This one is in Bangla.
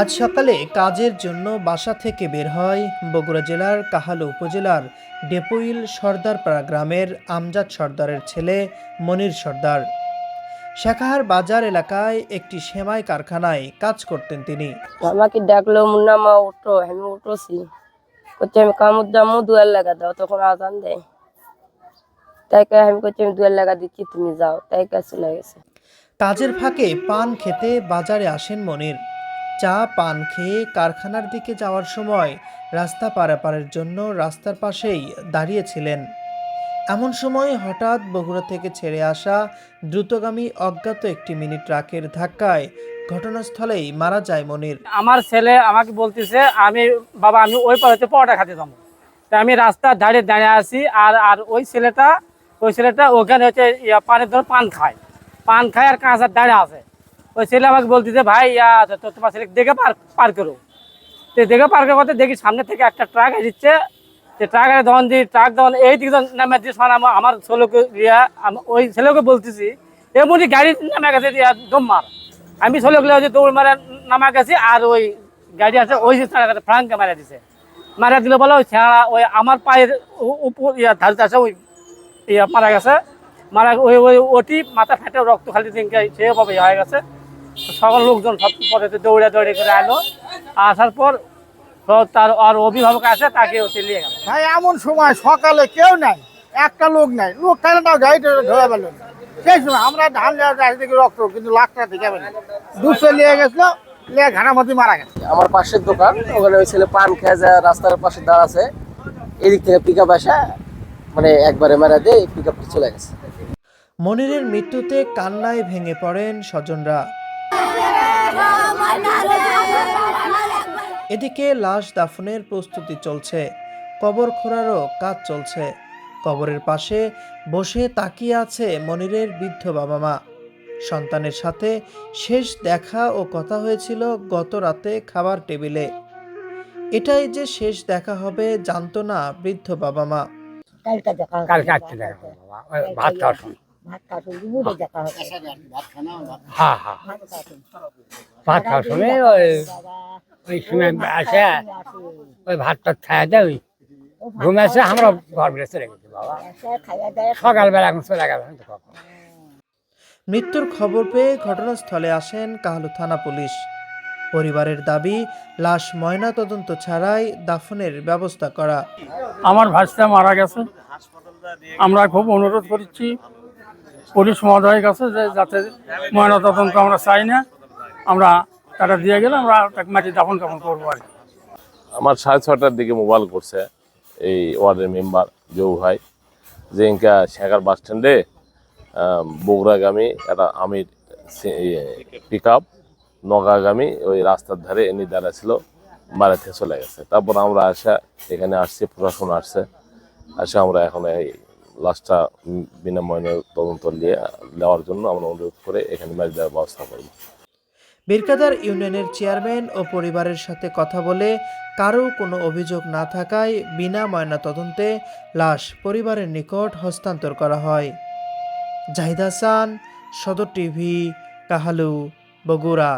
আজ সকালে কাজের জন্য বাসা থেকে বের হয় বগুড়া জেলার কাহালু উপজেলার ডেপুইল সর্দারপাড়া গ্রামের আমজাদ সর্দারের ছেলে মনির সর্দার। শেখাহার বাজার এলাকায় একটি সেমাই কারখানায় কাজ করতেন তিনি। আমাকে ডাকলো মুন্না মা উঠো। আমি উঠোছি। করছে আমি কামড় দামও দুয়ার লাগা দাও। তখন আজান দেয়। তাই কে আমি করছি আমি দুয়ার লাগা দিচ্ছি তুমি যাও। তাই কে চলে গেছে। কাজের ফাঁকে পান খেতে বাজারে আসেন মনির। চা, পান খেয়ে কারখানার দিকে যাওয়ার সময় রাস্তা পারাপারের জন্য রাস্তার পাশেই দাঁড়িয়েছিলেন। এমন সময় হঠাৎ বগুড়া থেকে ছেড়ে আসা দ্রুতগামী অজ্ঞাত একটি মিনি ট্রাকের ধাক্কায় ঘটনাস্থলেই মারা যায় মনির। আমার ছেলে আমাকে বলতেছে, আমি, বাবা, আমি ওই পাড়াতে পরোটা খাতে যাব। তা আমি রাস্তার ধারে দাঁড়িয়ে আছি আর আর ওই ছেলেটা ওই ছেলেটা ওখানে হচ্ছে পানের ধর পান খায়। পান খায় আর কাঁচার দাঁড়িয়ে আছে। ওই ছেলে আমাকে বলতেছে, ভাই, ইয়া তো তোমার ছেলে দেখে পার পার করো। তো দেখে পার কথা দেখি সামনে থেকে একটা ট্রাক দিচ্ছে। যে ট্রাকের দহন দিয়ে, ট্রাক দহন এই দিকে যখন নামে দিয়ে শোনা আমার ছেলেকে ইয়া ওই ছেলেকে বলতেছি, এমনই গাড়ি নামে গেছে দম মার। আমি ছেলেগুলো হচ্ছে দৌড় মারা, নামা গেছি, আর ওই গাড়ি আছে, ওই যে ফ্রাঙ্কে মারা দিছে। মারা দিলে বলে, ওই ছেঁড়া, ওই আমার পায়ের উপর, ইয়া ধারতে আছে, ওই ইয়া, মারা গেছে। মারা, ওই ওই, ওটি মাথা ফেটে রক্ত খালি সেভাবে ইয়ে হয়ে গেছে। সকল লোকজন সব পরে দৌড়ে দৌড়ে করে আলো। আসার পর তার আর অভিভাবক আছে তাকে নিয়ে গেল। ভাই এমন সময় সকালে কেউ নাই একটা লোক নাই। লোক থাকলে তাও গাড়িটা ধরে পেল সেই সময় আমরা ধান দেওয়া যায় দেখি রক্ত কিন্তু লাখটা থেকে পেল দুশো নিয়ে গেছিল নিয়ে ঘানামতি মারা গেছে। আমার পাশের দোকান ওখানে ওই ছেলে পান খেয়ে যায় রাস্তার পাশে দাঁড়াছে। এদিক থেকে পিক আপ আসা মানে একবারে মারা দিয়ে পিক আপটা চলে গেছে। মনিরের মৃত্যুতে কান্নায় ভেঙে পড়েন স্বজনরা। এদিকে লাশ দাফনের প্রস্তুতি চলছে। কবর খোঁড়ারও কাজ চলছে। কবরের পাশে বসে তাকিয়ে আছে মনিরের বৃদ্ধ বাবা মা সন্তানের সাথে শেষ দেখা ও কথা হয়েছিল গত রাতে খাবার টেবিলে। এটাই যে শেষ দেখা হবে জানতো না বৃদ্ধ বাবা। মা কালকে আসতে দেখা ভাত খাওয়ার সময়। ভাত খাওয়ার সময় ওই ওই সময় আসে ওই ভাত টাত খাওয়া দেয় ওই ঘুমে আসে আমরা ঘর বেড়ে চলে গেছি বাবা। সকালবেলা এখন চলে কখন। মৃত্যুর খবর পেয়ে ঘটনাস্থলে আসেন কাহালু থানা পুলিশ। পরিবারের দাবি লাশ ময়না তদন্ত ছাড়াই দাফনের ব্যবস্থা করা। আমার ভাইসটা মারা গেছে। আমরা খুব অনুরোধ করছি পুলিশ মহোদয়ের কাছে যে যাতে ময়না তদন্ত আমরা চাই না আমরা তারা দিয়ে গেলে আমরা মাটি দাফন কাফন করব আর কি। আমার সাড়ে ছটার দিকে মোবাইল করছে এই ওয়ার্ডের মেম্বার জৌ ভাই, যে ইনকা শেখার বাস স্ট্যান্ডে বগুড়াগামী একটা আমির পিক আপ নগাগামী ওই রাস্তার ধারে এনে দাঁড়া ছিল বাড়িতে চলে গেছে। তারপর আমরা আসা, এখানে আসছি, প্রশাসন আসছে, আসে আমরা এখন এই লাশটা বিনামূল্যে তদন্ত নিয়ে নেওয়ার জন্য আমরা অনুরোধ করে এখানে মারি দেওয়ার ব্যবস্থা করব। বীরকাদার ইউনিয়নের চেয়ারম্যান ও পরিবারের সাথে কথা বলে কারও কোনো অভিযোগ না থাকায় বিনা ময়নাতদন্তে লাশ পরিবারের নিকট হস্তান্তর করা হয়। জাহিদ হাসান, সদর টিভি, কাহালু, বগুড়া।